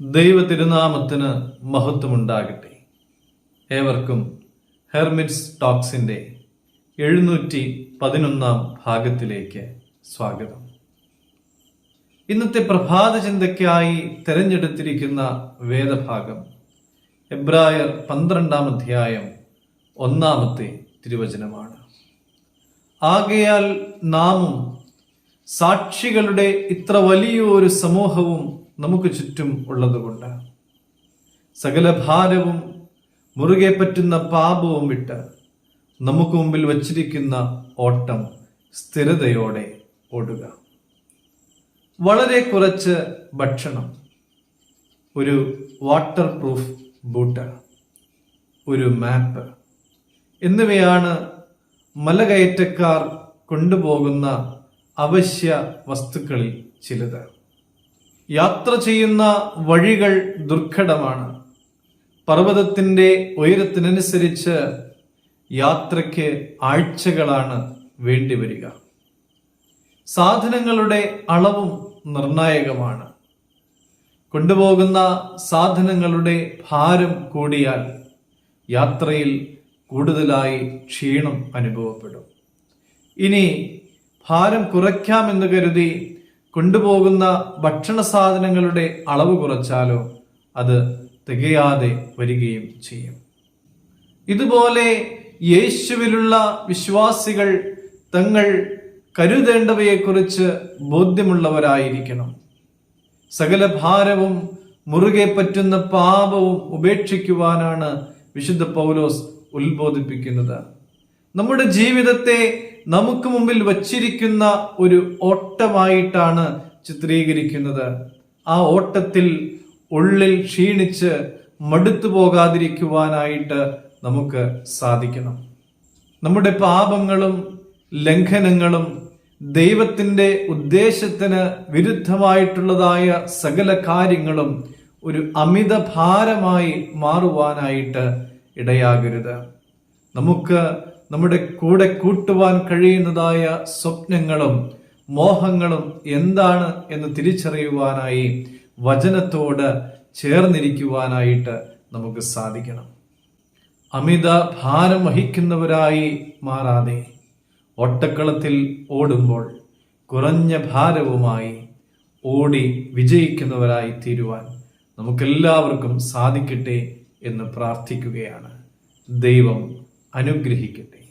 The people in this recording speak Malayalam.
ദൈവ തിരുനാമത്തിന് മഹത്വമുണ്ടാകട്ടെ. ഏവർക്കും ഹെർമിറ്റ്സ് ടോക്സിന്റെ എഴുന്നൂറ്റി പതിനൊന്നാം ഭാഗത്തിലേക്ക് സ്വാഗതം. ഇന്നത്തെ പ്രഭാത ചിന്തയ്ക്കായി തിരഞ്ഞെടുത്തിരിക്കുന്ന വേദഭാഗം എബ്രായർ പന്ത്രണ്ടാം അധ്യായം ഒന്നാമത്തെ തിരുവചനമാണ്. ആകയാൽ നാമും സാക്ഷികളുടെ ഇത്ര വലിയൊരു സമൂഹവും നമുക്ക് ചുറ്റും ഉള്ളതുകൊണ്ട്. സകല ഭാരവും മുറുകെ പറ്റുന്ന പാപവും വിട്ട് നമുക്ക് മുമ്പിൽ വച്ചിരിക്കുന്ന ഓട്ടം സ്ഥിരതയോടെ ഓടുക. വളരെ കുറച്ച് ഭക്ഷണം. ഒരു വാട്ടർ പ്രൂഫ് ബൂട്ട് ഒരു മാപ്പ് എന്നിവയാണ് മലകയറ്റക്കാർ കൊണ്ടുപോകുന്ന അവശ്യ വസ്തുക്കളിൽ ചിലത്. യാത്ര ചെയ്യുന്ന വഴികൾ ദുർഘടമാണ്. പർവതത്തിന്റെ ഉയരത്തിനനുസരിച്ച് യാത്രയ്ക്ക് ആഴ്ചകളാണ് വേണ്ടിവരിക സാധനങ്ങളുടെ അളവും നിർണായകമാണ്. കൊണ്ടുപോകുന്ന സാധനങ്ങളുടെ ഭാരം കൂടിയാൽ യാത്രയിൽ കൂടുതലായി ക്ഷീണം അനുഭവപ്പെടും. ഇനി ഭാരം കുറയ്ക്കാമെന്ന് കരുതി കൊണ്ടുപോകുന്ന ഭക്ഷണ സാധനങ്ങളുടെ അളവ് കുറച്ചാലോ അത് തികയാതെ വരികയും ചെയ്യും. ഇതുപോലെ യേശുവിലുള്ള വിശ്വാസികൾ തങ്ങൾ കരുതേണ്ടവയെക്കുറിച്ച് ബോധ്യമുള്ളവരായിരിക്കണം. സകല ഭാരവും മുറുകെ പറ്റുന്ന പാപവും ഉപേക്ഷിക്കുവാനാണ് വിശുദ്ധ പൗലോസ് ഉത്ബോധിപ്പിക്കുന്നത്. നമ്മുടെ ജീവിതത്തെ നമുക്ക് മുമ്പിൽ വച്ചിരിക്കുന്ന ഒരു ഓട്ടമായിട്ടാണ് ചിത്രീകരിക്കുന്നത്. ആ ഓട്ടത്തിൽ ഉള്ളിൽ ക്ഷീണിച്ച് മടുത്തു പോകാതിരിക്കുവാനായിട്ട് നമുക്ക് സാധിക്കണം. നമ്മുടെ പാപങ്ങളും ലംഘനങ്ങളും ദൈവത്തിന്റെ ഉദ്ദേശത്തിന് വിരുദ്ധമായിട്ടുള്ളതായ സകല കാര്യങ്ങളും ഒരു അമിത ഭാരമായി മാറുവാനായിട്ട് ഇടയാകരുത്. നമുക്ക് നമ്മുടെ കൂടെ കൂട്ടുവാൻ കഴിയുന്നതായ സ്വപ്നങ്ങളും മോഹങ്ങളും എന്താണ് എന്ന് തിരിച്ചറിയുവാനായി വചനത്തോട് ചേർന്നിരിക്കുവാനായിട്ട് നമുക്ക് സാധിക്കണം. അമിത ഭാരം വഹിക്കുന്നവരായി മാറാതെ ഒട്ടക്കളത്തിൽ ഓടുമ്പോൾ കുറഞ്ഞ ഭാരവുമായി ഓടി വിജയിക്കുന്നവരായി തീരുവാൻ നമുക്കെല്ലാവർക്കും സാധിക്കട്ടെ എന്ന് പ്രാർത്ഥിക്കുകയാണ്. ദൈവം അനുഗ്രഹിക്കട്ടെ.